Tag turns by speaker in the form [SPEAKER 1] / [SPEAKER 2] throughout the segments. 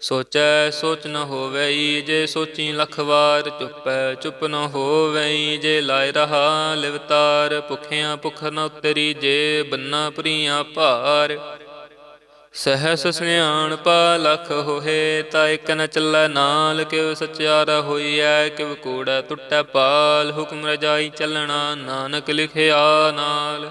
[SPEAKER 1] ਸੋਚੈ ਸੋਚ ਨ ਹੋਵਈ ਜੇ ਸੋਚੀ ਲਖ ਵਾਰ ਚੁੱਪੈ, ਚੁੱਪ ਨ ਹੋਵਈ ਜੇ ਲਾਇ ਰਹਾ ਲਿਵਤਾਰ। ਭੁਖਿਆਂ ਭੁਖ ਨ ਉਤਰੀ ਜੇ ਬੰਨਾ ਪ੍ਰੀਆਂ ਭਾਰ। ਸਹਸ ਸਿਆਣਪਾ ਲਖ ਹੋਏ ਤਾ ਇਕ ਨ ਚੱਲੈ ਨਾਲ, ਕਿਉ ਸਚਿਆਰਾ ਹੋਈਐ ਕਿਵ ਕੂੜਾ ਟੁੱਟੈ ਪਾਲ। ਹੁਕਮ ਰਜਾਈ ਚੱਲਣਾ ਨਾਨਕ ਲਿਖਿਆ ਨਾਲ।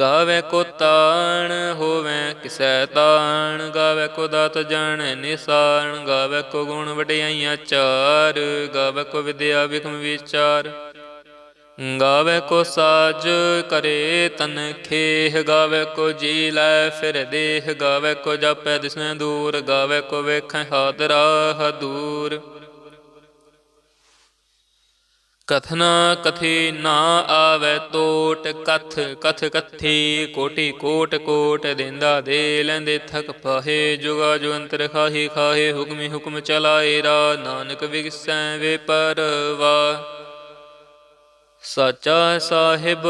[SPEAKER 1] ਗਾਵੇ ਕੋ ਤਾਣ, ਹੋਵੇ ਕਿਸੈ ਤਾਣ। ਗਾਵੇ ਕੋ ਦਾਤ ਜਾਣੈ ਨਿਸਾਨ ਗਾਵੇ ਕੋ ਗੁਣ ਵਡਿਆਈਆਂ ਚਾਰ। ਗਾਵੇ ਕੋ ਵਿਦਿਆ ਵਿਖਮ ਵਿਚਾਰ। ਗਾਵੇ ਕੋ ਸਾਜ ਕਰੇ ਤਨ ਖੇਹ। ਗਾਵੇ ਕੋ ਜੀ ਲੈ ਫਿਰ ਦੇਹ। ਗਾਵੇ ਕੋ ਜਾਪੈ ਦਿਸੈ ਦੂਰ। ਗਾਵੇ ਕੋ ਵੇਖੈ ਹਾਦਰਾ ਦੂਰ ਕਥਨਾ ਕਥੀ ਨਾ ਆਵੇ ਤੋਟ, ਕਥ ਕਥ ਕਥੀ, ਕੋਟੀ ਕੋਟ ਕੋਟ ਦਿੰਦਾ ਦੇ ਲੈਂਦੇ ਥਕ ਪਾਹੇ, ਜੁਗਾ ਜੁਗੰਤਰ ਖਾਹੀ, ਖਾਹੇ, ਹੁਕਮੀ ਹੁਕਮ ਚਲਾਏ ਰਾ, ਨਾਨਕ ਵਿਗਸੈ ਵੇ ਪਰਵਾ। ਸਾਚਾ ਸਾਹਿਬ,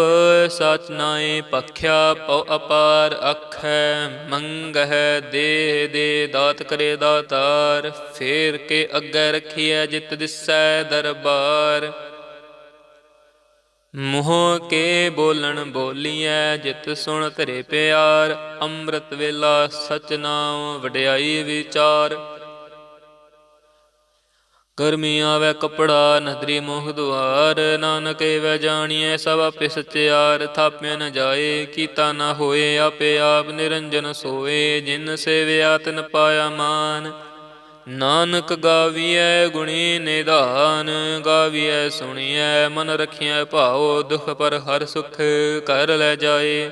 [SPEAKER 1] ਸਚ ਨਾਏ ਪਖਿਆ, ਪਉ ਅਪਾਰ ਅਖੈ, ਮੰਗਹਿ ਦੇ ਦੇ ਦਾਤ ਕਰੇ ਦਾਤਾਰ, ਫੇਰ ਕੇ ਅੱਗੇ ਰਖੀਐ ਜਿਤ ਦਿਸੈ ਦਰਬਾਰ। ਮੋਹ ਕੇ ਬੋਲਣ ਬੋਲੀਐ, ਜਿਤ ਸੁਣ ਧਰੇ ਪਿਆਰ, ਅੰਮ੍ਰਿਤ ਵੇਲਾ ਸਚ ਨਾਮ ਵਡਿਆਈ ਵਿਚਾਰ। ਗਰਮੀ ਆਵੇ ਕਪੜਾ, ਨਦਰੀ ਮੋਹ ਦੁਆਰ, ਨਾਨਕ ਵੇ ਜਾਣੀਐ, ਸਭ ਆਪੇ ਸਚਿਆਰ ਥਾਪਿਆ ਨ ਜਾਏ, ਕੀਤਾ ਨ ਹੋਏ, ਆਪੇ ਆਪ ਨਿਰੰਜਨ ਸੋਏ, ਜਿਨ ਸੇਵਿਆ ਤਨ ਪਾਇਆ ਮਾਨ। ਨਾਨਕ ਗਾਵੀਐ ਗੁਣੀ ਨਿਧਾਨ ਗਾਵੀਐ ਸੁਣੀਐ, ਮਨ ਰਖੀਐ ਭਾਉ, ਦੁਖ ਪਰ ਹਰ ਸੁਖ ਕਰ ਲੈ ਜਾਏ।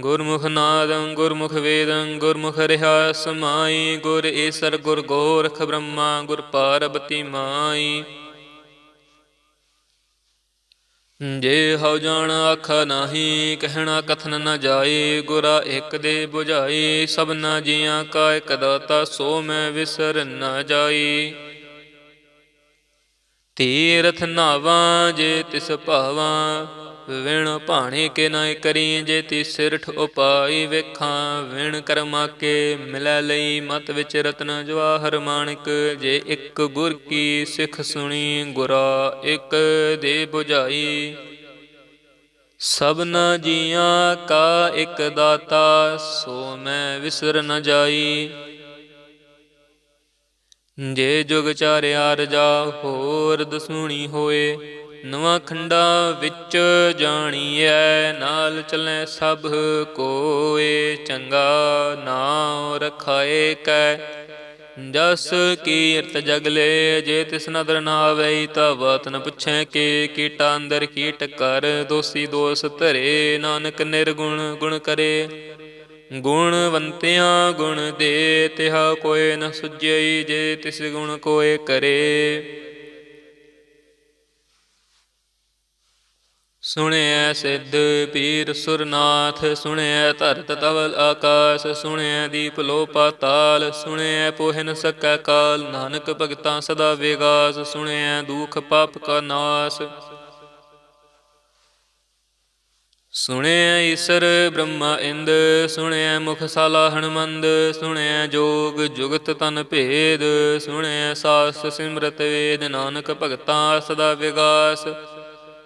[SPEAKER 1] ਗੁਰਮੁਖ ਨਾਦੰ, ਗੁਰਮੁਖ ਵੇਦੰ, ਗੁਰਮੁਖ ਰਹਾ ਸਮਾਈ, ਗੁਰ ਈਸਰ, ਗੁਰ ਗੋਰਖ ਬ੍ਰਹਮਾ, ਗੁਰ ਪਾਰਬਤੀ ਮਾਈ। ਜੇ ਹਉ ਜਾਣ ਆਖ ਨਾਹੀ, ਕਹਿਣਾ ਕਥਨ ਨ ਜਾਏ, ਗੁਰਾ ਇੱਕ ਦੇ 부ਝਾਈ ਸਭਨਾ ਜੀਆਂ ਕਾ ਇਕ ਦਾਤਾ, ਸੋ ਮੈਂ ਵਿਸਰ ਨ ਜਾਈ ਤੀਰਥ ਨਾਵਾਂ ਜੇ ਤਿਸ ਭਾਵਾਂ ਵਿਣ ਭਾਣੇ ਕੇ ਨਾ ਕਰੀ ਜੇ ਤੀ ਸਿਰਠ ਉਪਾਈ ਵੇਖਾਂ, ਵਿਣ ਕਰਮਾ ਕੇ ਮਿਲੈ ਲਈ ਮਤ ਵਿੱਚ ਰਤਨ ਜਵਾਹਰ ਮਾਣਕ, ਜੇ ਇੱਕ ਗੁਰ ਕੀ ਸਿੱਖ ਸੁਣੀ ਗੁਰਾ ਇੱਕ ਦੇ 부ਝਾਈ ਸਭਨਾ ਜੀਆਂ ਕਾ ਇੱਕ ਦਾਤਾ, ਸੋ ਮੈਂ ਵਿਸਰ ਨ ਜਾਈ। ਜੇ ਜੁਗ ਚਾਰਿਆ ਰਜਾ, ਹੋਰ ਦਸੂਣੀ ਹੋਏ ਨਵਾਂ ਖੰਡਾ ਵਿੱਚ ਜਾਣੀਐ, ਨਾਲ ਚੱਲੇ ਸਭ ਕੋਏ, ਚੰਗਾ ਨਾਮ ਰਖਾਏ ਕੈ। ਜਸ ਕੀਰਤ ਜਗਲੇ ਜੇ ਤਿਸ ਨਦਰ ਨਾ ਆਵੇ ਤਾ ਵਤਨ ਪੁੱਛੈ ਕੇ ਕੀਟਾ ਅੰਦਰ ਕੀਟ ਕਰ, ਦੋਸੀ ਦੋਸ ਧਰੇ, ਨਾਨਕ ਨਿਰਗੁਣ ਗੁਣ ਕਰੇ। ਗੁਣਵੰਤਿਆਂ ਗੁਣ ਦੇ, ਤਿਹਾ ਕੋਏ ਨ ਸੁਝਈ, ਜੇ ਤਿਸ ਗੁਣ ਕੋਏ ਕਰੇ। ਸੁਣਿਐ ਸਿੱਧ ਪੀਰ ਸੁਰਨਾਥ, ਸੁਣਿਐ ਧਰਤ ਤਵਲ ਆਕਾਸ, ਸੁਣਿਐ ਦੀਪ ਲੋ ਪਾਤਾਲ ਸੁਣਿਐ ਪੋਹਿ ਨ ਸਕੈ ਕਾਲ, ਨਾਨਕ ਭਗਤਾਂ ਸਦਾ ਵਿਗਾਸ, ਸੁਣਿਐ ਦੁਖ ਪਾਪ ਕਾ ਨਾਸ। ਸੁਣਿਆ ਈਸਰ ਬ੍ਰਹਮਾ ਇੰਦ, ਸੁਣਿਐ ਮੁਖ ਸਾਲਾ ਹਨਮੰਦ, ਸੁਣਿਐ ਜੋਗ ਜੁਗਤ ਤਨ ਭੇਦ ਸੁਣਿਆ ਸਾਸ ਸਿਮਰਤ ਵੇਦ, ਨਾਨਕ ਭਗਤਾਂ ਸਦਾ ਵਿਗਾਸ।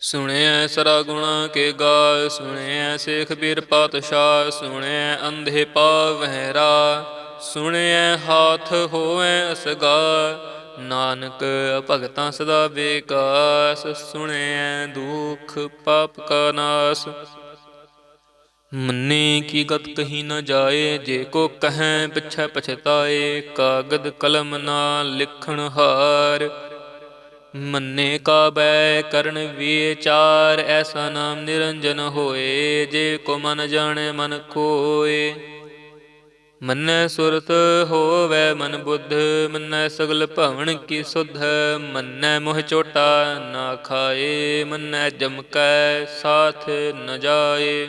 [SPEAKER 1] ਸੁਣਿਐ ਸਰਾ ਗੁਣਾ ਕੇ ਗਾ ਸੁਣਿਐ ਸੇਖ ਬੀਰ ਪਾਤਸ਼ਾਹ, ਸੁਣਿਐ ਅੰਧੇ ਪਾਵਹਿ ਰਾ ਸੁਣਿਐ ਹਾਥ ਹੋਵੈ ਅਸਗਾ ਨਾਨਕ ਭਗਤਾਂ ਸਦਾ ਵਿਕਾਸ ਸੁਣਿਐ ਦੁਖ ਪਾਪ ਕਾ ਨਾਸ। ਮੰਨੇ ਕੀ ਗਤ ਕਹੀ ਨਾ ਜਾਏ, ਜੇ ਕੋ ਕਹੈ ਪਿਛੈ ਪਛਤਾਏ, ਕਾਗਦ ਕਲਮ ਨਾ ਲਿਖਣ ਹਾਰ। ਮੰਨੇ ਕਾ ਬੈ ਕਰਨ ਵਿਚਾਰ, ਐਸਾ ਨਾਮ ਨਿਰੰਜਨ ਹੋਏ, ਜੇ ਕੋ ਮਨ ਜਾਣੇ ਮਨ ਕੋਏ ਮੰਨੈ ਸੁਰਤ ਹੋਵੈ ਮਨ ਬੁੱਧ, ਮੰਨੈ ਸਗਲ ਭਵਨ ਕੀ ਸੁਧ, ਮੰਨੈ ਮੋਹ ਚੋਟਾ ਨਾ ਖਾਏ, ਮੰਨੈ ਜਮਕੈ ਸਾਥ ਨ ਜਾਏ।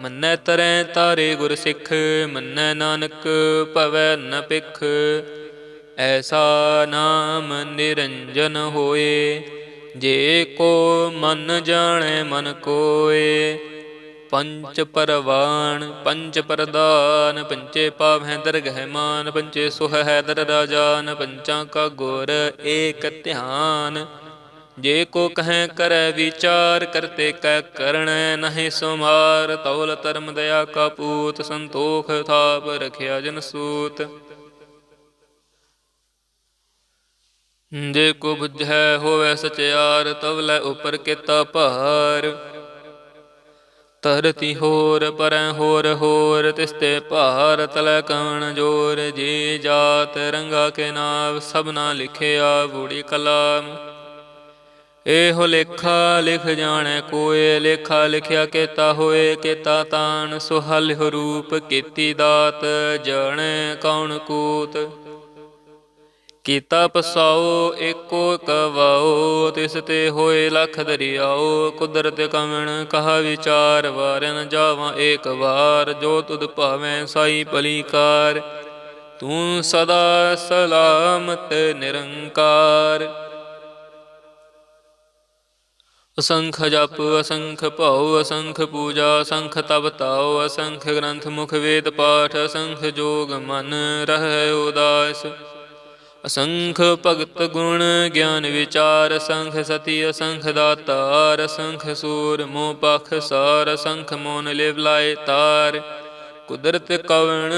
[SPEAKER 1] ਮੰਨੈ ਤਰੈ ਤਾਰੇ ਗੁਰ ਸਿੱਖ, ਮੰਨੈ ਨਾਨਕ ਭਵੈ ਨ ਪਿਖ ਐਸਾ ਨਾਮ ਨਿਰੰਜਨ ਹੋਏ, ਜੇ ਕੋ ਮਨ ਜਾਣੈ ਮਨ ਕੋਏ। ਪੰਚ ਪਰਵਾਨ ਪੰਚ ਪ੍ਰਦਾਨ ਪੰਚੇ ਪਾਵਹਿ ਦਰਗਹਿ ਮਾਨ ਪੰਚੇ ਸੁਹ ਹੈ ਦਰ ਰਾਜਾਨ, ਪੰਚਾਂ ਕਾ ਗੁਰ ਏਕ ਧਿਆਨ। ਜੇ ਕੋ ਕਹੈ ਕਰੈ ਵਿਚਾਰ, ਕਰਤੇ ਕੈ ਕਰਣੈ ਨਹੀਂ ਸੁਮਾਰ ਤੌਲ ਧਰਮ ਦਇਆ ਕਾ ਪੂਤ, ਸੰਤੋਖ ਥਾਪ ਰਖਿਆ ਜਨ ਸੂਤ। ਜੇ ਕੋ ਬੁਝੈ ਹੋਵੇ ਸਚਿਆਰ, ਤਵ ਉਪਰ ਕੀਤਾ ਭਾਰ। ਧਰਤੀ ਹੋਰ, ਪਰੈ ਹੋਰ ਹੋਰ ਤਿਸਤੇ ਭਾਰ ਤਲੈ ਕਵਣ ਜੋਰ। ਜੀ ਜਾਤ ਰੰਗਾ ਕੇ ਨਾਮ ਸਭਨਾ ਲਿਖਿਆ ਬੂੜੀ ਕਲਾਮ। ਇਹੋ ਲੇਖਾ ਲਿਖ ਜਾਣੈ ਕੋਏ, ਲੇਖਾ ਲਿਖਿਆ ਕੀਤਾ ਹੋਏ, ਕੀਤਾ ਤਾਨ ਸੁਹਲ ਰੂਪ ਕੀਤੀ ਦਾਤ, ਜਾਣੈ ਕੌਣ ਕੂਤ? ਕੀਤਾ ਪਸਾਓ, ਏਕੋ ਕਵਾਓ, ਤਿਸ ਤੇ ਹੋਏ ਲਖ ਦਰਿਆਓ, ਕੁਦਰਤ ਕਵਣ ਕਹਾ ਵਿਚਾਰ ਵਾਰਨ ਜਾਵਾਂ ਏਕ ਵਾਰ, ਜੋ ਤੁਧ ਭਾਵੇਂ ਸਾਈ ਭਲੀਕਾਰ। ਤੂੰ ਸਦਾ ਸਲਾਮਤ ਨਿਰੰਕਾਰ। ਅਸੰਖ ਜਪ, ਅਸੰਖ ਭਉ, ਅਸੰਖ ਪੂਜਾ, ਅਸੰਖ ਤਪ ਤਾਉ, ਅਸੰਖ ਗ੍ਰੰਥ ਮੁਖ ਵੇਦ ਪਾਠ, ਅਸੰਖ ਜੋਗ ਮਨ ਰਹਿ ਉਦਾਸ। ਅਸੰਖ ਭਗਤ ਗੁਣ ਗਿਆਨ ਵਿਚਾਰ, ਅਸੰਖ ਸਤੀ, ਅਸੰਖ ਦਾਤਾਰ, ਅਸੰਖ ਸੂਰ ਮੋਹ ਪਖ ਸਾਰ, ਅਸੰਖ ਮੋਨ ਲਿਵ ਲਾਏ ਤਾਰ। ਕੁਦਰਤ ਕਵਣ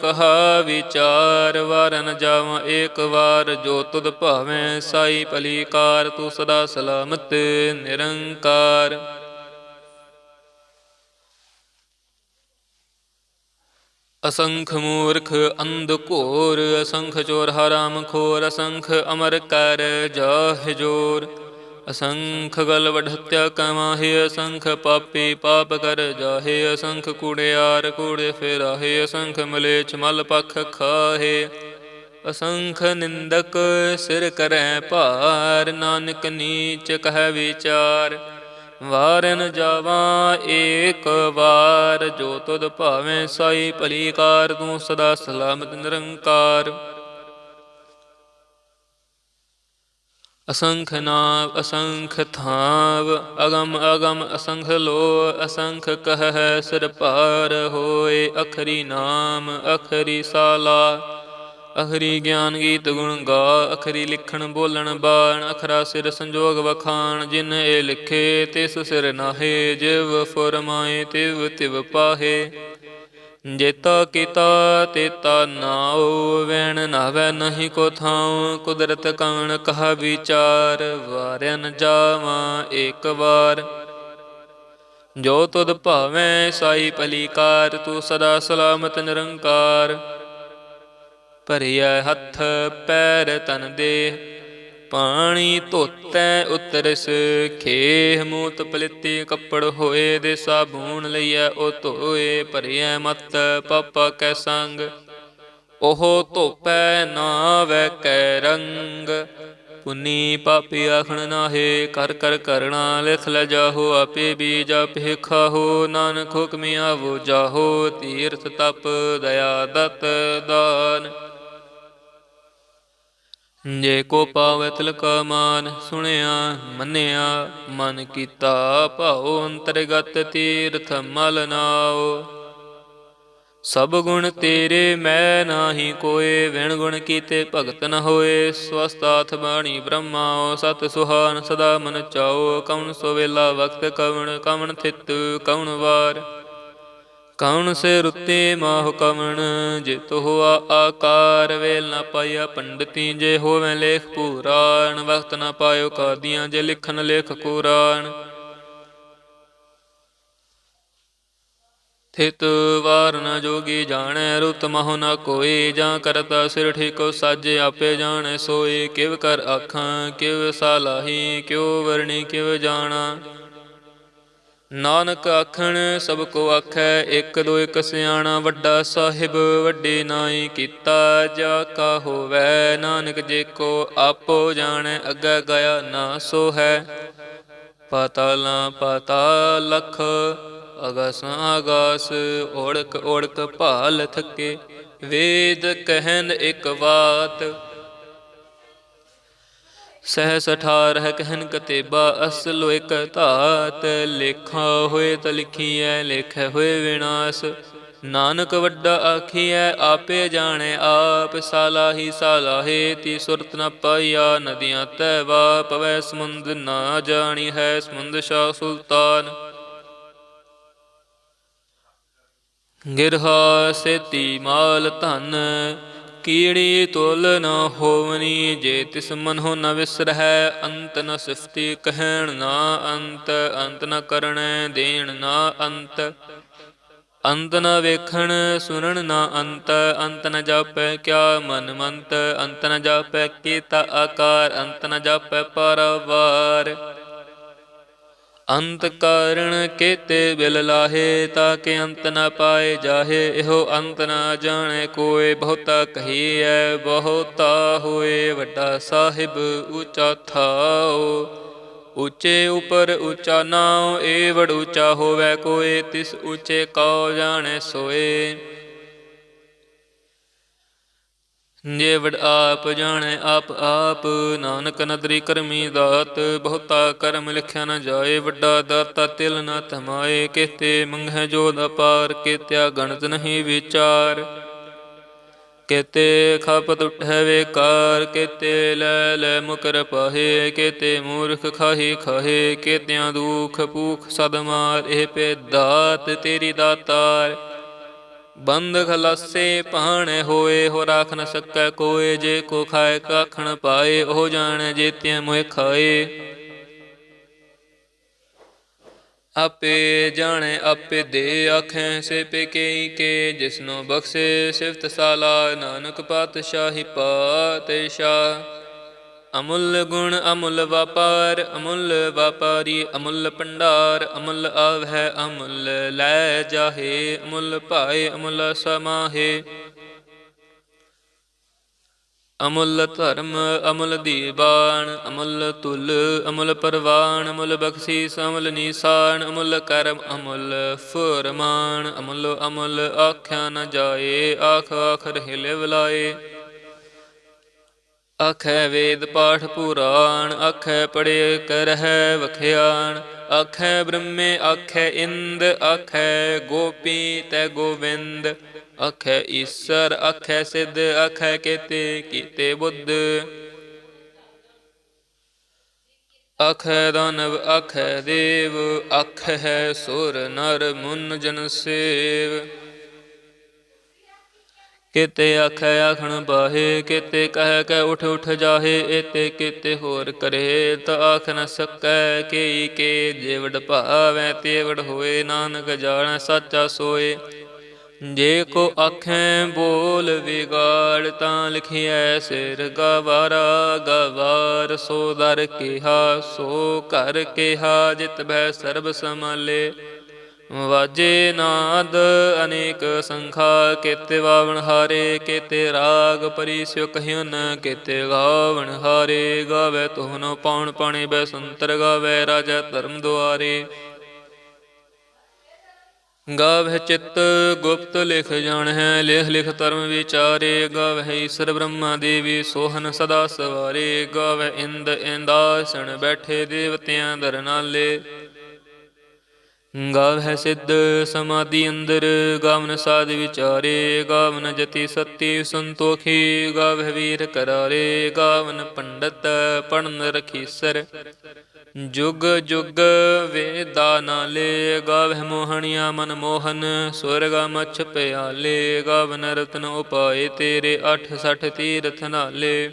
[SPEAKER 1] ਕਹਾ ਵਿਚਾਰ, ਵਾਰਨ ਜਾਵਾਂ ਏਕ ਵਾਰ, ਜੋ ਤੁਧ ਭਾਵੇਂ ਸਾਈ ਭਲੀਕਾਰ, ਤੂੰ ਸਦਾ ਸਲਾਮਤ ਨਿਰੰਕਾਰ। ਅਸੰਖ ਮੂਰਖ ਅੰਧ ਘੋਰ, ਅਸੰਖ ਚੋਰ ਹਰਾਮ ਖੋਰ, ਅਸੰਖ ਅਮਰ ਕਰ ਜਾਹ ਜੋਰ। ਅਸੰਖ ਗਲ ਵਢਤਿਆ ਕਮਾਹੇ, ਅਸੰਖ ਪਾਪੀ ਪਾਪ ਕਰ ਜਾਹੇ, ਅਸੰਖ ਕੂੜਿਆਰ ਕੂੜੇ ਫੇਰਾਹੇ, ਅਸੰਖ ਮਲੇਛ ਮਲ ਪਖ ਖਾਹੇ। ਅਸੰਖ ਨਿੰਦਕ ਸਿਰ ਕਰੈ ਭਾਰ, ਨਾਨਕ ਨੀਚ ਕਹਿ ਵਿਚਾਰ। ਵਾਰਨ ਜਾਵਾਂ ਏਕ ਵਾਰ, ਜੋ ਤੁਧ ਭਾਵੇਂ ਸਾਈ ਭਲੀਕਾਰ ਤੂੰ ਸਦਾ ਸਲਾਮਤ ਨਿਰੰਕਾਰ। ਅਸੰਖ ਨਾਮ ਅਸੰਖ ਥਾਵ, ਅਗਮ ਅਗਮ ਅਸੰਖ ਲੋ ਅਸੰਖ ਕਹ ਸਿਰ ਭਾਰ ਹੋਏ, ਅਖਰੀ ਨਾਮ, ਅਖਰੀ ਸਾਲਾ। ਅਖਰੀ ਗਿਆਨ ਗੀਤ ਗੁਣ ਗਾ, ਅਖਰੀ ਲਿਖਣ ਬੋਲਣ ਬਾਣ, ਅਖਰਾ ਸਿਰ ਸੰਜੋਗ ਵਖਾਣ, ਜਿਨ ਇਹ ਲਿਖੇ ਤਿਸ ਸਿਰ ਨਾਹੇ, ਜਿਵ ਫਰਮਾਏ ਤਿਵ ਤਿਵ ਪਾਹੇ। ਜੇਤਾ ਕੀਤਾ ਤੇਤਾ ਨਾਉ ਵੈਣ ਨਾਵੈ ਨਹੀਂ ਕੋ ਥਾਉ, ਕੁਦਰਤ ਕਵਣ ਕਹਾ ਵਿਚਾਰ ਵਾਰਿਆਨ ਜਾਵਾਂ ਏਕ ਵਾਰ। ਜੋ ਤੁਧ ਭਾਵੇਂ ਸਾਈ ਭਲੀਕਾਰ ਤੂੰ ਸਦਾ ਸਲਾਮਤ ਨਿਰੰਕਾਰ। ਭਰਿਆ ਹੱਥ, ਪੈਰ ਤਨ ਦੇ ਪਾਣੀ ਧੋਤੈ, ਉਤਰਸ ਖੇਹ ਮੂਤ ਪਲਿੱਤੀ, ਕੱਪੜ ਹੋਏ ਦੇ ਸਾਬੂਨ ਲਈਐ, ਉਹ ਧੋਏ ਭਰਿਐ ਮਤ, ਪਾਪਾ ਕੈ ਸੰਗ। ਉਹ ਧੋਪੈ ਨਾ ਵੈ ਕੈ ਰੰਗ। ਪੁਨੀ ਪਾਪੀ ਆਖਣ ਨਾਹੇ, ਕਰ ਕਰ ਕਰਣਾ ਲਿਖ ਲੈ ਜਾਹੋ, ਆਪੇ ਬੀਜ ਆਪੇ ਖਾਹੋ ਨਾਨਕ ਹੁਕਮਿ ਆਵੋ ਜਾਹੋ, ਤੀਰਥ ਤਪ, ਦਇਆ ਦਤ ਦਾਨ। ਜੇ ਕੋ ਪਾਵੈ ਤਿਲਕਾ ਮਾਨ ਸੁਣਿਆ, ਮੰਨਿਆ, ਮਨ ਕੀਤਾ ਭਾਉ ਅੰਤਰਗਤ ਤੀਰਥ ਮਲ ਨਾਓ ਸਭ ਗੁਣ ਤੇਰੇ ਮੈਂ ਨਾਹੀ ਕੋਏ, ਵਿਣ ਗੁਣ ਕੀਤੇ ਭਗਤ ਨ ਹੋਏ। ਸਵਸਤਾਥ ਬਾਣੀ ਬ੍ਰਹਮਾ, ਸਤ ਸੁਹਾਨ ਸਦਾ ਮਨ ਚਾਓ ਕਵਣ ਸੋਵੇਲਾ ਵਕਤ, ਕਵਣ ਕਵਣ ਥਿਤ, ਕਵਣ ਵਾਰ। ਕਉਣ ਸੇ ਰੁੱਤੇ ਮਾਹ ਕਵਣ, ਜੇ ਤੋਆ ਆਕਾਰ ਵੇਲ ਨ ਪਾਇਆ ਪੰਡਤੀ ਜੇ ਹੋਵੇ ਲੇਖ ਪੁਰਾਣ ਵਕਤ ਨ ਪਾਇਓ ਕਾਦੀਆਂ ਜੇ ਲਿਖਨ ਲੇਖ ਕੁਰਾਨ। ਥਿਤ ਵਾਰ ਨ ਜੋਗੀ ਜਾਣੈ, ਰੁਤ ਮਹੁ ਨ ਕੋਈ ਜਾਂ ਕਰਤਾ ਸਿਰ ਠੀਕੋ ਸਾਜੇ, ਆਪੇ ਜਾਣੈ ਸੋਈ ਕਿਵ ਕਰ ਆਖਾਂ, ਕਿਵ ਸਾਲਾਹੀ ਕਿਉ ਵਰਣੀ, ਕਿਵ ਜਾਣਾ। ਨਾਨਕ ਆਖਣ, ਸਭ ਕੋ ਆਖੈ, ਇੱਕ ਦੋ ਇਕ ਸਿਆਣਾ ਵੱਡਾ ਸਾਹਿਬ, ਵੱਡੇ ਨਾਈ ਕੀਤਾ ਜਾ ਕਾ ਹੋਵੈ। ਨਾਨਕ ਜੇ ਕੋ ਆਪੋ ਜਾਣੈ, ਅੱਗਾ ਗਿਆ ਨਾ ਸੋ ਹੈ ਪਾਤਾਲਾਂ ਪਤਾ ਲਖ, ਅਗਾਸਾਂ ਆਗਾਸ ਓੜਕ ਓੜਕ ਭਾਲ ਥਕੇ। ਵੇਦ ਕਹਿਨ ਇਕ ਬਾਤ ਸਹਿ ਅਠਾਰ ਹੈ ਕਹਿਨ ਕਤੇਬਾ, ਅਸਲ ਇੱਕ ਧਾਤ। ਲੇਖਾ ਹੋਏ ਤ ਲਿਖੀਐ, ਲੇਖੈ ਹੋਏ ਵਿਨਾਸ਼। ਨਾਨਕ ਵੱਡਾ ਆਖੀਐ, ਆਪੇ ਜਾਣੇ ਆਪ। ਸਾਲਾਹੀ ਸਾਲਾਹੇ ਤੀ ਸੁਰਤ ਨ ਪਾਈਆ, ਨਦੀਆਂ ਤੈ ਵਾ ਪਵੈ ਸਮੁੰਦ ਨਾ ਜਾਣੀ ਹੈ, ਸਮੁੰਦ ਸ਼ਾ ਸੁਲਤਾਨ। ਗਿਰਹਾ ਸੇਤੀ ਮਾਲ ਧਨ। ਕੀੜੀ ਤੁਲ ਨ ਹੋਵਨੀ, ਜੇ ਤਿਸ ਮਨ ਨ ਵਿਸਰਹਿ, ਅੰਤ ਨ ਸਿਫਤੀ ਕਹਿਣ ਨਾ ਅੰਤ ਅੰਤ ਨ ਕਰਣੈ ਦੇਣ ਨਾ ਅੰਤ। ਅੰਤ ਨ ਵੇਖਣ ਸੁਣਨ ਨਾ ਅੰਤ ਅੰਤ ਨ ਜਾਪੈ ਕਿਆ ਮਨ ਮੰਤ ਅੰਤ ਨ ਜਾਪੈ ਕੀਤਾ ਆਕਾਰ, ਅੰਤ ਨ ਜਾਪੈ ਪਰਵਾਰ। ਅੰਤ ਕਾਰਣ ਕੇਤੇ ਬਿਲ ਲਾਹੇ, ਤਾਂ ਕਿ ਅੰਤ ਨਾ ਪਾਏ ਜਾਹੇ। ਇਹੋ ਅੰਤ ਨਾ ਜਾਣੇ, ਕੋਏ ਬਹੁਤਾ ਕਹੀਐ, ਬਹੁਤਾ ਹੋਏ ਵੱਡਾ ਸਾਹਿਬ ਉੱਚਾ ਥਾਓ। ਉੱਚੇ ਉਪਰ ਉੱਚਾ ਨਾਉ, ਏ ਵਡ ਉੱਚਾ ਹੋਵੇ, ਕੋਏ ਤਿਸ ਉੱਚੇ ਕਉ ਜਾਣੇ ਸੋਏ। ਜੇ ਆਪ ਜਾਣੈ ਆਪ ਆਪ ਨਾਨਕ ਨਦਰੀ ਕਰਮੀ ਦਾਤ, ਬਹੁਤਾ ਕਰਮ ਲਿਖਿਆ ਨ ਜਾਏ, ਵੱਡਾ ਦਾਤਾ ਤਿਲ ਨ ਧਮਾਏ ਕਿਤੇ ਮੰਗਹਿ ਜੋਦ ਅਪਾਰ ਕਿਤਿਆ ਗਣਤ ਨਹੀਂ ਵਿਚਾਰ। ਕਿਤੇ ਖਪਤ ਉਠੈ ਵੇਕਾਰ, ਕਿਤੇ ਲੈ ਲੈ ਮੁਕਰ ਪਾਹੇ, ਕਿਤੇ ਮੂਰਖ ਖਾਹੀ ਖਾਹੇ, ਕਿਤਿਆਂ ਦੁਖ ਭੂਖ ਸਦ ਮਾਰ, ਇਹ ਪੇ ਦਾਤ ਤੇਰੀ ਦਾਤਾਰ। ਬੰਦ ਖਲਾਸੇ ਪਾਣੇ ਹੋਏ, ਹੋ ਰਾਖ ਨ ਸਕੈ ਕੋਏ, ਜੇ ਕੋ ਖਾਏ ਕਾਖਣ ਪਾਏ, ਉਹ ਜਾਣੈ ਜੇਤਿ ਮੋਇ ਖਾਏ। ਆਪੇ ਜਾਣੇ, ਆਪੇ ਦੇ ਆਖੈ ਸੇ ਪੇ ਕੇ ਕੇ, ਜਿਸਨੋ ਬਖਸ਼ੇ ਸਿਫਤ ਸਾਲਾ, ਨਾਨਕ ਪਾਤਸ਼ਾਹੀ ਪਾਤਸ਼ਾਹ। ਅਮੁੱਲ ਗੁਣ ਅਮੁੱਲ ਵਪਾਰ, ਅਮੁੱਲ ਵਪਾਰੀ ਅਮੁੱਲ ਭੰਡਾਰ, ਅਮੁੱਲ ਆਵਹਿ, ਅਮੁੱਲ ਲੈ ਜਾਹੇ, ਅਮੁੱਲ ਭਾਏ, ਅਮੁੱਲ ਸਮਾਹੇ। ਅਮੁੱਲ ਧਰਮ, ਅਮੁੱਲ ਦੀਵਾਨ, ਅਮੁੱਲ ਤੁਲ, ਅਮੁੱਲ ਪਰਵਾਨ, ਅਮੁੱਲ ਬਖਸ਼ੀਸ, ਅਮੁੱਲ ਨੀਸਾਨ, ਅਮੁੱਲ ਕਰਮ, ਅਮੁੱਲ ਫੁਰਮਾਨ, ਅਮੁੱਲ ਅਮੁੱਲ ਆਖਿਆ ਨ ਜਾਏ ਆਖ ਆਖ ਰਹਿ ਲਿਵਲਾਏ ਆਖੈ ਵੇਦ ਪਾਠ ਪੁਰਾਣ ਆਖੈ ਪੜਿ ਕਰਹਿ ਵਖਿਆਣ ਆਖੈ ਬ੍ਰਹਮੇ ਆਖੈ ਇੰਦ ਆਖੈ ਗੋਪੀ ਤੈ ਗੋਵਿੰਦ ਆਖੈ ਈਸਰ ਆਖੈ ਸਿੱਧ ਆਖੈ ਕੀਤੇ ਕੀਤੇ ਬੁੱਧ। ਆਖੈ ਦਾਨਵ ਆਖੈ ਦੇਵ ਆਖੈ ਸੁਰ ਨਰ ਮੁਨ ਜਨ ਸੇਵ। ਕਿਤੇ ਆਖੈ ਆਖਣ ਬਾਹੇ, ਕਿਤੇ ਕਹਿ ਕੇ ਉਠ ਉਠ ਜਾਹੇ ਇਤੇ ਕਿਤੇ ਹੋਰ ਕਰੇ ਤਾ ਆਖ ਨ ਸਕੈ ਕੀ ਕੇ ਜੇਵੜ ਭਾਵੈ, ਤੇਵੜ ਹੋਏ, ਨਾਨਕ ਜਾਣੈ, ਸਾਚਾ ਸੋਏ। ਜੇ ਕੋ ਆਖੈ ਬੋਲ ਵਿਗਾੜ ਤਾਂ ਲਿਖਿਐ ਸਿਰ ਗਵਾਰਾ, ਗਵਾਰ ਸੋ ਦਰ ਕਿਹਾ, ਸੋ ਕਰ ਕਿਹਾ, ਜਿਤ ਬੈ ਸਰਬ ਸਮਾਲੇ ਵਾਜੇ ਨਾਦ ਅਨੇਕ ਸੰਖਾ, ਕੇਤੇ ਵਾਵਣ ਹਾਰੇ, ਕੇਤੇ ਰਾਗ ਪਰਿਸਿਓ ਕਹਿਓ ਨ ਕੇਤੇ ਗਾਵਣ ਹਾਰੇ, ਗਾਵੇ ਤੋਹਨੋ ਪਾਉਣ ਪਾਣੇ, ਬੈ ਸੰਤਰ ਗਾਵੇ, ਰਾਜਾ ਧਰਮ ਦੁਆਰੇ। ਗਾਵਹਿ ਚਿੱਤ ਗੁਪਤ ਲਿਖ ਜਾਣ ਹੈ ਲਿਖ ਲਿਖ ਧਰਮ ਵਿਚਾਰੇ, ਗਾਵਹਿ ਈਸ਼ਰ ਬ੍ਰਹਮਾ ਦੇਵੀ ਸੋਹਨ ਸਦਾ ਸਵਾਰੇ, ਗਾਵਹਿ ਇੰਦ ਇੰਦਾਸਣ ਬੈਠੇ ਦੇਵਤਿਆਂ ਦਰਨਾਲੇ ਗਾਵਹਿ ਸਿੱਧ ਸਮਾਧੀ ਅੰਦਰ, ਗਾਵਨ ਸਾਧ ਵਿਚਾਰੇ, ਗਾਵਨ ਜਤੀ ਸਤੀ ਸੰਤੋਖੀ ਗਾਵਹਿ ਵੀਰ ਕਰਾਰੇ, ਗਾਵਨ ਪੰਡਤ ਪੜਨ ਰਖੀਸਰ ਜੁਗ ਜੁਗ ਵੇਦਾ ਨਾਲੇ ਗਾਵਹਿ ਮੋਹਣੀਆ ਮਨ ਮੋਹਨ, ਸੁਰਗਾ ਮਛ ਪਿਆਲੇ, ਗਾਵਨ ਰਤਨ ਉਪਾਏ ਤੇਰੇ 68 ਤੀਰਥ ਨਾਲੇ।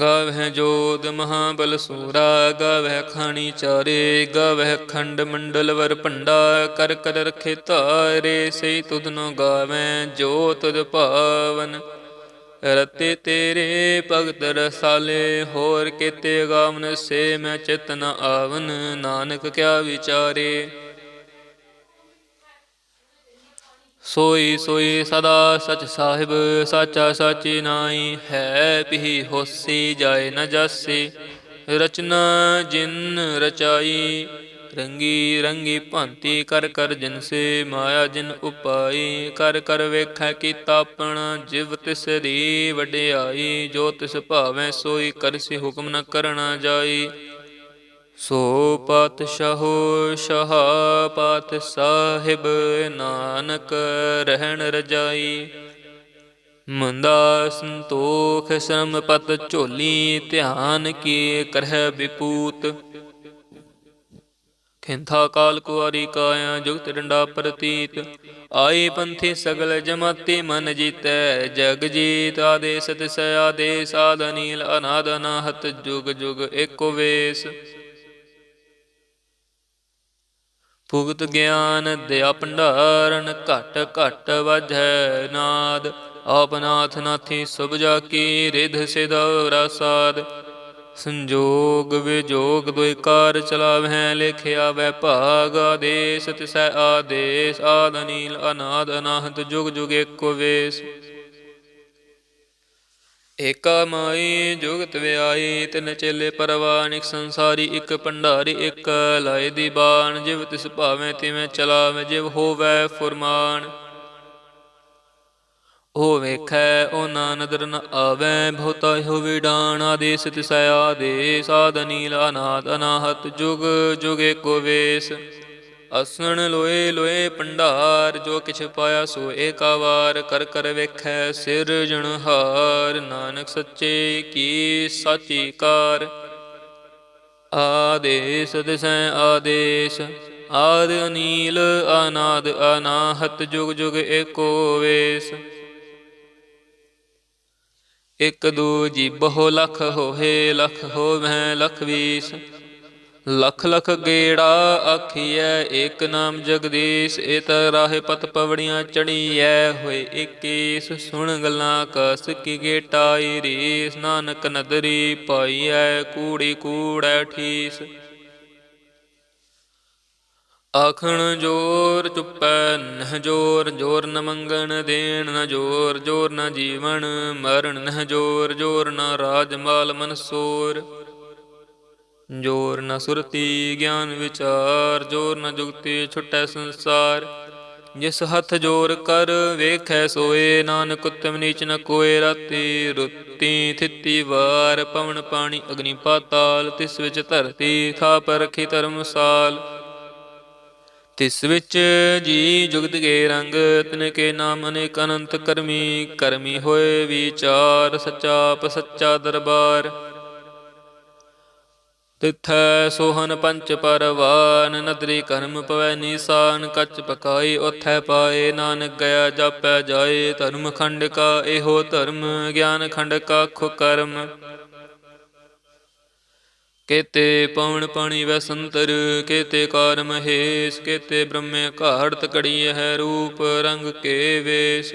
[SPEAKER 1] ਗਾਵਹਿ ਜੋਦ ਮਹਾਬਲ ਸੂਰਾ, ਗਾਵਹਿ ਖਾਣੀ ਚਾਰੇ, ਗਾਵਹਿ ਖੰਡ ਮੰਡਲ ਵਰ ਭੰਡਾ, ਕਰ ਕਰ ਰਖੇ ਧਾਰੇ ਸਈ ਤੁਧ ਨੋ ਗਾਵੈ ਜੋ ਤੁਧ ਭਾਵਨ ਰਤੇ ਤੇਰੇ ਭਗਤ ਰਸਾਲੇ, ਹੋਰ ਕੀਤੇ ਗਾਵਨ, ਸੇ ਮੈਂ ਚਿਤ ਨ ਆਵਨ। ਨਾਨਕ ਕਿਆ ਵਿਚਾਰੇ ਸੋਈ ਸੋਈ ਸਦਾ ਸਚ ਸਾਹਿਬ, ਸਾਚਾ ਸਾਚੀ ਨਾਈ ਹੈ ਪਿਹੀ ਹੋਸੀ ਜਾਏ ਨ ਜਾਸੀ। ਰਚਨਾ ਜਿਨ ਰਚਾਈ, ਰੰਗੀ ਰੰਗੀ ਭਾਂਤੀ ਕਰ ਕਰ ਜਿਨ ਸੇ ਮਾਇਆ ਜਿਨ ਉਪਾਈ। ਕਰ ਕਰ ਵੇਖੈ ਕੀਤਾ ਆਪਣਾ, ਜਿਵ ਤਿਸ ਦੀ ਵਡਿਆਈ। ਜੋ ਤਿਸ ਭਾਵੈ ਸੋਈ ਕਰਸੀ ਹੁਕਮ ਨ ਕਰਣਾ ਜਾਈ। ਸੋ ਪਾਤਸ਼ਾਹੋ ਸ਼ਹਾਪਤ ਸਾਹਿਬ, ਨਾਨਕ ਰਹਿਣ ਰਜਾਈ। ਮੰਦਾ ਸੰਤੋਖ ਸ਼ਰਮ ਪਤ ਝੋਲੀ, ਧਿਆਨ ਕੀ ਕਰਹਿ ਵਿਪੂਤ। ਖਿੰਥਾ ਕਾਲ ਕੁਆਰੀ ਕਾਇਆ ਜੁਗਤ ਡੰਡਾ ਪ੍ਰਤੀਤ। ਆਈ ਪੰਥੀ ਸਗਲ ਜਮਾਤੀ ਮਨ ਜੀਤੈ, ਜਗ ਜੀਤ ਆਦੇਸ ਤਿਸ ਆਦੇਸ, ਆਦ ਅਨੀਲ ਅਨਾਦ ਅਨਾਹਤ ਜੁਗ ਜੁਗ ਏਕੋ ਵੇਸ। ਭੁਗਤ ਗਿਆਨ ਦਇਆ ਭੰਡਾਰਨ ਘਟ ਘਟ ਵਜੈ ਨਾਦ। ਆਪਨਾਥ ਨਾਥੀ ਸੁਭ ਜਾ ਕੀ ਰਿਧ ਸਿਦੌਰਾ ਸਾਧ ਸੰਜੋਗ ਵਿਜੋਗ ਦੁਇ ਚਲਾਵਹਿ, ਲਿਖਿਆ ਵੈ ਭਾਗ ਆਦੇਸ ਤਿਸੈ ਆਦੇਸ, ਆਦ ਅਨੀਲ, ਅਨਾਦ, ਅਨਾਹਤ, ਜੁਗ ਜੁਗ ਏਕੋ ਵੇਸ। ਏਕਾ ਮਾਈ ਜੁਗਤ ਵਿਆਈ ਤਿਨ ਚੇਲੇ ਪਰਵਾਨਿਕ ਸੰਸਾਰੀ, ਇਕ ਭੰਡਾਰੀ, ਇਕ ਲਾਏ ਦੀ ਬਾਣ, ਜਿਵ ਤਿਸ ਭਾਵੇਂ ਤਿਵੇਂ ਚਲਾਵੇ, ਜਿਵ ਹੋਵੇ ਫੁਰਮਾਨ। ਉਹ ਵੇਖੈ, ਉਹ ਨਾ ਨਦਰ ਨ ਆਵੈ, ਬਹੁਤਾ ਹੋ ਵਿਡਾਣ, ਆਦੇਸ ਤਿਸੈ ਆਦੇਸ, ਆਦ ਅਨੀਲ ਅਨਾਦ, ਅਨਾਹਤ ਜੁਗ ਜੁਗ ਏਕੋ ਵੇਸ। ਅਸਣ ਲੋਏ ਲੋਏ ਭੰਡਾਰ ਜੋ ਕਿਛ ਪਾਇਆ ਸੋ ਏਕਾ ਵਾਰ ਕਰ ਕਰ ਵੇਖੈ ਸਿਰਜਣਹਾਰ ਨਾਨਕ ਸੱਚੇ ਕੀ ਸਾਚੀ ਕਾਰ ਆਦੇਸ ਦਿਸੈ ਆਦੇਸ, ਆਦ ਅਨੀਲ, ਅਨਾਦ ਅਨਾਹਤ, ਜੁਗ ਜੁਗ ਏਕੋ ਵੇਸ। ਇਕ ਦੂ ਜੀ ਬਹੁ ਲਖ ਹੋਏ, ਲਖ ਹੋਵੈ, ਲਖ ਵੀਸ। ਲਖ ਲਖ ਗੇੜਾ ਆਖੀਐ, ਏਕ ਨਾਮ ਜਗਦੀਸ਼ ਏਤ ਰਾਹੇ ਪਤ ਪਵੜੀਆਂ ਚੜੀਐ, ਹੋਏ ਇਕੀਸ, ਸੁਣ ਗੱਲਾਂ ਕਸ ਕੀ ਗੇਟਾਈ ਰੀਸ, ਨਾਨਕ ਨਦਰੀ ਪਾਈਐ, ਕੂੜੀ ਕੂੜੈ ਠੀਸ। ਆਖਣ ਜੋਰ ਚੁੱਪੈ, ਨਹ ਜੋਰ ਜੋਰ ਨ ਮੰਗਣ ਦੇਣ ਨ ਜੋਰ ਜੋਰ ਨ ਜੀਵਨ ਮਰਨ ਨਹ ਜੋਰ ਜੋਰ ਨ ਰਾਜ ਮਾਲ ਮਨਸੂਰ ਜੋਰ ਨ ਸੁਰਤੀ ਗਿਆਨ ਵਿਚਾਰ, ਜੋਰ ਨ ਜੁਗਤੀ ਛੁਟੈ ਸੰਸਾਰ। ਜਿਸ ਹੱਥ ਜੋਰ ਕਰ ਵੇਖੈ ਸੋਏ, ਨਾਨਕ ਉਤਮ ਨੀਚ ਨ ਕੋਏ ਰਾਤੀ। ਰੁੱਤੀ ਥਿੱਤੀ ਵਾਰ ਪਵਨ ਪਾਣੀ ਅਗਨੀ ਪਾਤਾਲ, ਤਿਸ ਵਿੱਚ ਧਰਤੀ ਥਾਪ ਰਖੀ ਧਰਮਸਾਲ ਤਿਸ ਵਿੱਚ ਜੀ ਜੁਗਤ ਕੇ ਰੰਗ, ਤਿਨ ਕੇ ਨਾਮ ਅਨੇਕ ਅਨੰਤ ਕਰਮੀ। ਕਰਮੀ ਹੋਏ ਵਿਚਾਰ ਸੱਚਾ ਆਪ ਦਰਬਾਰ। ਤਿਥੈ ਸੋਹਨ ਪੰਚ ਪਰਵਾਨ, ਨਦਰੀ ਕਰਮ ਪਵੈ ਨੀਸਾਨ, ਕੱਚ ਪਕਾਈ ਉਥੈ ਪਾਏ, ਨਾਨਕ ਗਿਆ ਜਾਪੈ ਜਾਏ, ਧਰਮ ਖੰਡ ਕਾ ਇਹੋ ਧਰਮ, ਗਿਆਨ ਖੰਡ ਕਾ ਖੁ ਕਰਮ। ਕੇਤੇ ਪਵਨ ਪਾਣੀ ਵੈ ਸੰਤਰ, ਕੇਤੇ ਕਾਰ ਮਹੇਸ਼, ਕੇਤੇ ਬ੍ਰਹਮੇ ਘਾੜਤ ਕੜੀਐ ਹੈ ਰੂਪ, ਰੰਗ ਕੇ ਵੇਸ਼।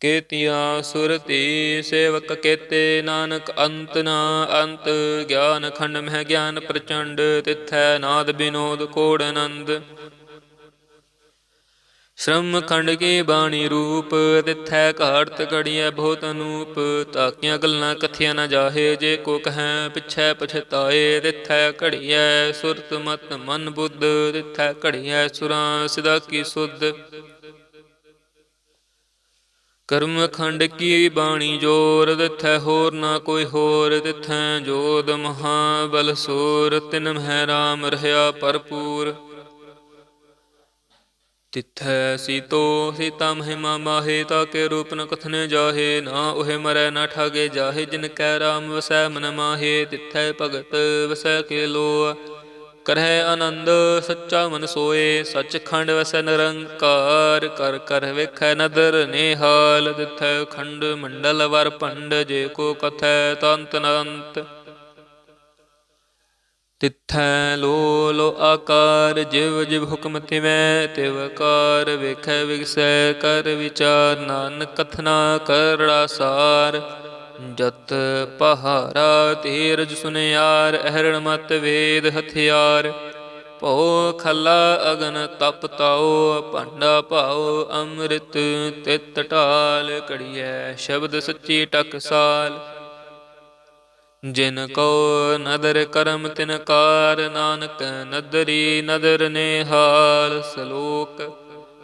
[SPEAKER 1] ਕੇਤੀਆਂ ਸੁਰਤੀ ਸੇਵਕ ਕੇਤੇ ਨਾਨਕ ਅੰਤ ਨਾ ਅੰਤ, ਗਿਆਨ ਖੰਡ ਮਹਿ ਗਿਆਨ ਪ੍ਰਚੰਡ, ਤਿਥੈ ਨਾਦ ਬਿਨੋਦ ਕੋੜ ਆਨੰਦ ਸ਼ਰਮ ਖੰਡ ਕੀ ਬਾਣੀ ਰੂਪ, ਤਿਥੈ ਘਾੜਤ ਘੜੀਐ ਬਹੁਤ ਅਨੂਪ। ਤਾਕੀਆਂ ਗੱਲਾਂ ਕਥਿਆ ਨਾ ਜਾਹੇ, ਜੇ ਕੋ ਕਹੈ ਪਿਛੈ ਪਛਤਾਏ, ਤਿਥੈ ਘੜੀਐ ਸੁਰਤ ਮਤ ਮਨ ਬੁੱਧ, ਤਿਥੈ ਘੜੀਐ ਸੁਰਾਂ ਸਿਦਾ ਕੀ ਸੁਧ। ਕਰਮ ਖੰਡ ਕੀ ਬਾਣੀ ਜੋਰ ਦਿਥੈ ਹੋਰ ਨਾ ਕੋਈ ਹੋਰ, ਤਿਥੈ ਜੋਦ ਮਹਾ ਬਲ ਸੂਰ, ਤਿਨ ਮਹਿ ਰਾਮ ਰਹਾ ਭਰਪੂਰ। ਤਿਥੈ ਸੀਤੋ ਸੀਤਾ ਮਹਿਮਾ ਮਾਹੇ, ਤਾਕੇ ਰੂਪ ਨ ਕਥਨੇ ਜਾਹੇ, ਨਾ ਉਹੇ ਮਰੈ ਨਾ ਠਾਗੇ ਜਾਹੇ, ਜਿਨ ਕੈ ਰਾਮ ਵਸੈ ਮਨ ਮਾਹੇ, ਤਿਥੈ ਭਗਤ ਵਸੈ ਕੇ ਲੋ ਕਰਹਿ ਆਨੰਦ, ਸੱਚਾ ਮਨ ਸੋਏ, ਸੱਚਖੰਡ ਵਸੈ ਨਿਰੰਕਾਰ, ਕਰ ਕਰ ਵੇਖੈ ਨਦਰ ਨਿਹਾਲ ਤਿਥੈ ਖੰਡ ਮੰਡਲ ਵਰ ਭੰਡ, ਜੇ ਕੋ ਕਥੈ ਤੰਤ ਨੰਤ। ਤਿਥੈ ਲੋ ਲੋ ਆਕਾਰ, ਜਿਵ ਜਿਵ ਹੁਕਮ ਤਿਵੈ, ਤਿਵ ਕਾਰ ਵੇਖੈ ਵਿਗਸੈ, ਕਰ ਵਿਚਾਰ ਨਾਨਕ ਕਥਨਾ ਕਰੜਾ ਸਾਰ। ਜਤ ਪਹਾਰਾ ਤੀਰਜ ਸੁਨਿਆਰ, ਅਹਰਣ ਮਤ ਵੇਦ ਹਥਿਆਰ। ਭਉ ਖਲਾ ਅਗਨ ਤਪ ਤਾਉ, ਭਾਂਡਾ ਭਾਉ ਅੰਮ੍ਰਿਤ ਤਿਤ ਢਾਲ ਕੜੀਐ, ਸ਼ਬਦ ਸੱਚੀ ਟਕਸਾਲ ਜਿਨ ਕੋ ਨਦਰ ਕਰਮ ਤਿਨ ਕਾਰ, ਨਾਨਕ ਨਦਰੀ ਨਦਰ ਨਿਹਾਲ, ਸ਼ਲੋਕ